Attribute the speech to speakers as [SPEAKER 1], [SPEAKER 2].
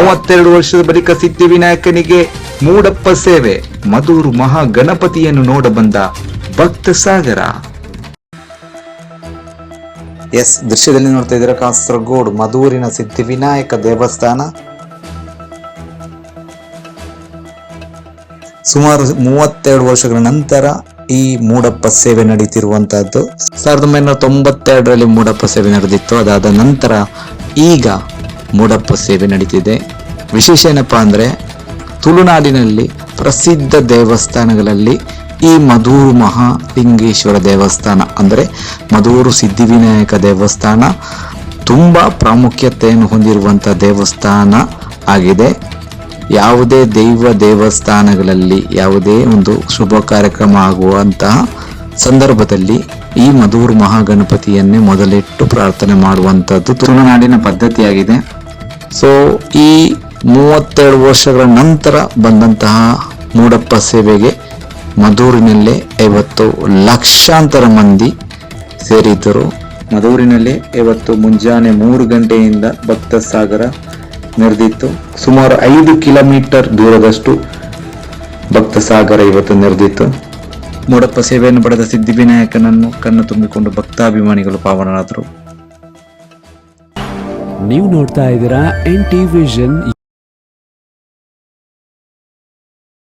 [SPEAKER 1] ಮೂವತ್ತೆರಡು ವರ್ಷದ ಬಳಿಕ ಸಿದ್ಧಿವಿನಾಯಕನಿಗೆ ಮೂಡಪ್ಪ ಸೇವೆ. ಮಧೂರು ಮಹಾ ಗಣಪತಿಯನ್ನು ನೋಡಬಂದ ಭಕ್ತ ಸಾಗರ.
[SPEAKER 2] ಎಸ್, ದೃಶ್ಯದಲ್ಲಿ ನೋಡ್ತಾ ಇದ್ದೀರಾ ಕಾಸರಗೋಡು ಮಧೂರಿನ ಸಿದ್ಧಿವಿನಾಯಕ ದೇವಸ್ಥಾನ. ಸುಮಾರು ಮೂವತ್ತೆರಡು ವರ್ಷಗಳ ನಂತರ ಈ ಮೂಡಪ್ಪ ಸೇವೆ ನಡೀತಿರುವಂತಹದ್ದು. ಸಾವಿರದ ಒಂಬೈನೂರ ತೊಂಬತ್ತೆರಡರಲ್ಲಿ ಮೂಡಪ್ಪ ಸೇವೆ ನಡೆದಿತ್ತು. ಅದಾದ ನಂತರ ಈಗ ಮೂಡಪ್ಪ ಸೇವೆ ನಡೀತಿದೆ. ವಿಶೇಷ ಏನಪ್ಪ ಅಂದರೆ ತುಳುನಾಡಿನಲ್ಲಿ ಪ್ರಸಿದ್ಧ ದೇವಸ್ಥಾನಗಳಲ್ಲಿ ಈ ಮಧೂರು ಮಹಾಲಿಂಗೇಶ್ವರ ದೇವಸ್ಥಾನ ಅಂದರೆ ಮಧೂರು ಸಿದ್ಧಿವಿನಾಯಕ ದೇವಸ್ಥಾನ ತುಂಬ ಪ್ರಾಮುಖ್ಯತೆಯನ್ನು ಹೊಂದಿರುವಂಥ ದೇವಸ್ಥಾನ ಆಗಿದೆ. ಯಾವುದೇ ದೈವ ದೇವಸ್ಥಾನಗಳಲ್ಲಿ ಯಾವುದೇ ಒಂದು ಶುಭ ಕಾರ್ಯಕ್ರಮ ಆಗುವಂತಹ ಸಂದರ್ಭದಲ್ಲಿ ಈ ಮಧೂರು ಮಹಾಗಣಪತಿಯನ್ನೇ ಮೊದಲಿಟ್ಟು ಪ್ರಾರ್ಥನೆ ಮಾಡುವಂಥದ್ದು ತುಳುನಾಡಿನ ಪದ್ಧತಿಯಾಗಿದೆ. ಸೊ ಈ ಮೂವತ್ತೆರಡು ವರ್ಷಗಳ ನಂತರ ಬಂದಂತಹ ಮೂಡಪ್ಪ ಸೇವೆಗೆ ಮಧೂರಿನಲ್ಲೇ ಐವತ್ತು ಲಕ್ಷಾಂತರ ಮಂದಿ ಸೇರಿದ್ದರು. ಮಧೂರಿನಲ್ಲಿ ಇವತ್ತು ಮುಂಜಾನೆ ಮೂರು ಗಂಟೆಯಿಂದ ಭಕ್ತ ಸಾಗರ ನೆರೆದಿತ್ತು. ಸುಮಾರು ಐದು ಕಿಲೋಮೀಟರ್ ದೂರದಷ್ಟು ಭಕ್ತ ಸಾಗರ ಇವತ್ತು ನೆರೆದಿತ್ತು. ಮೂಡಪ್ಪ ಸೇವೆಯನ್ನು ಪಡೆದ ಸಿದ್ಧಿವಿನಾಯಕನನ್ನು ಕಣ್ಣು ತುಂಬಿಕೊಂಡು ಭಕ್ತಾಭಿಮಾನಿಗಳು ಪಾವನರಾದರು.
[SPEAKER 3] ನೀವು ನೋಡ್ತಾ ಇದ್ದೀರಾ ಎನ್ ಟಿ ವಿಷನ್